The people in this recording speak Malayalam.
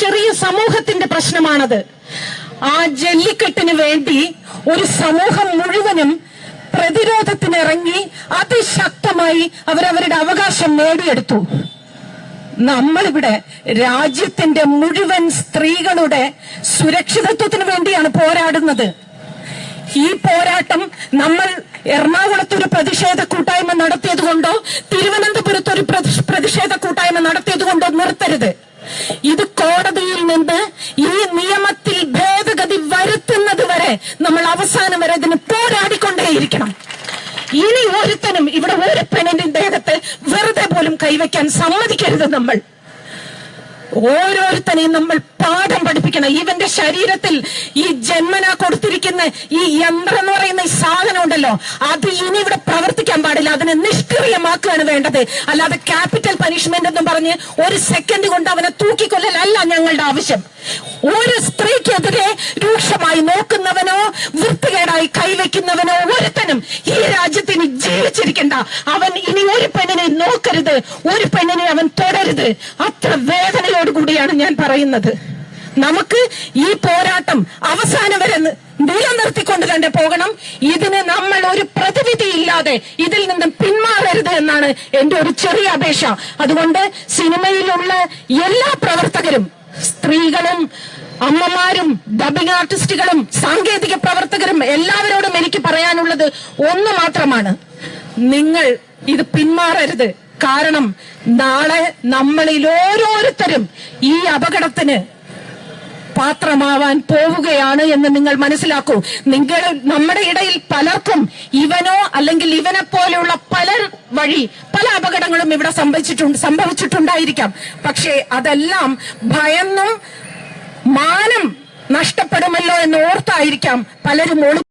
ചെറിയ സമൂഹത്തിന്റെ പ്രശ്നമാണത്. ആ ജല്ലിക്കെട്ടിന് വേണ്ടി ഒരു സമൂഹം മുഴുവനും പ്രതിരോധത്തിനിറങ്ങി അതിശക്തമായി അവരവരുടെ അവകാശം നേടിയെടുത്തു. നമ്മളിവിടെ രാജ്യത്തിന്റെ മുഴുവൻ സ്ത്രീകളുടെ സുരക്ഷിതത്വത്തിന് വേണ്ടിയാണ് പോരാടുന്നത്. ഈ പോരാട്ടം നമ്മൾ എറണാകുളത്ത് ഒരു പ്രതിഷേധ കൂട്ടായ്മ നടത്തിയത് കൊണ്ടോ തിരുവനന്തപുരത്ത് ഒരു പ്രതി- പ്രതിഷേധ കൂട്ടായ്മ നടത്തിയത് കൊണ്ടോ നിർത്തരുത്. ഇത് കോടതിയിൽ നിന്ന് ഈ നിയമത്തിൽ ഭേദഗതി വരുത്തുന്നത് വരെ നമ്മൾ അവസാനം വരെ ഇതിന് പോരാടിക്കൊണ്ടേയിരിക്കണം. ഇനി ഒരുത്തനും ഇവിടെ ഒരു പെണ്ണിന്റെ ദേഹത്തെ വെറുതെ പോലും കൈവയ്ക്കാൻ സമ്മതിക്കരുത് നമ്മൾ. ഓരോരുത്തനെയും നമ്മൾ പാഠം പഠിപ്പിക്കണം. ഇവന്റെ ശരീരത്തിൽ ഈ ജന്മന കൊടുത്തിരിക്കുന്ന ഈ യന്ത്രം എന്ന് പറയുന്ന ഈ സാധനം ഉണ്ടല്ലോ അത് ഇനി ഇവിടെ പ്രവർത്തിക്കാൻ പാടില്ല. അതിനെ നിഷ്ക്രിയമാക്കുകയാണ് വേണ്ടത്. അല്ലാതെ ക്യാപിറ്റൽ പനിഷ്മെന്റ് എന്നും പറഞ്ഞ് ഒരു സെക്കൻഡ് കൊണ്ട് അവനെ തൂക്കിക്കൊല്ലലല്ല ഞങ്ങളുടെ ആവശ്യം. ഒരു സ്ത്രീക്കെതിരെ രൂക്ഷമായി നോക്കുന്നവനോ വൃത്തികേടായി കൈവയ്ക്കുന്നവനോ ഒരുത്തനും ഈ രാജ്യത്തിന് ജീവിച്ചിരിക്കണ്ട അവൻ ഇനി ഒരു പെണ്ണിനെ നോക്കരുത്. ഒരു പെണ്ണിനെ അവൻ തുടരുത്. അത്ര വേദനയോടുകൂടിയാണ് ഞാൻ പറയുന്നത്. നമുക്ക് ഈ പോരാട്ടം അവസാനം വരെ നിലനിർത്തിക്കൊണ്ട് തന്നെ പോകണം. ഇതിന് നമ്മൾ ഒരു പ്രതിവിധി ഇല്ലാതെ ഇതിൽ നിന്നും പിന്മാറരുത് എന്നാണ് എന്റെ ഒരു ചെറിയ അപേക്ഷ. അതുകൊണ്ട് സിനിമയിലുള്ള എല്ലാ പ്രവർത്തകരും സ്ത്രീകളും അമ്മമാരും ഡബിംഗ് ആർട്ടിസ്റ്റുകളും സാങ്കേതിക പ്രവർത്തകരും എല്ലാവരോടും എനിക്ക് പറയാനുള്ളത് ഒന്ന് മാത്രമാണ്. നിങ്ങൾ ഇത് പിന്മാറരുത്. കാരണം നാളെ നമ്മളിൽ ഓരോരുത്തരും ഈ അപകടത്തിന് പാത്രമാവാൻ പോവുകയാണ് എന്ന് നിങ്ങൾ മനസ്സിലാക്കൂ. നിങ്ങൾ നമ്മുടെ ഇടയിൽ പലർക്കും ഇവനോ അല്ലെങ്കിൽ ഇവനെ പോലെയുള്ള പലർ വഴി പല അപകടങ്ങളും ഇവിടെ സംഭവിച്ചിട്ടുണ്ട് സംഭവിച്ചിട്ടുണ്ടായിരിക്കാം. പക്ഷേ അതെല്ലാം ഭയന്നും മാനം നഷ്ടപ്പെടുമല്ലോ എന്ന് ഓർത്തായിരിക്കാം പലരും ഒളി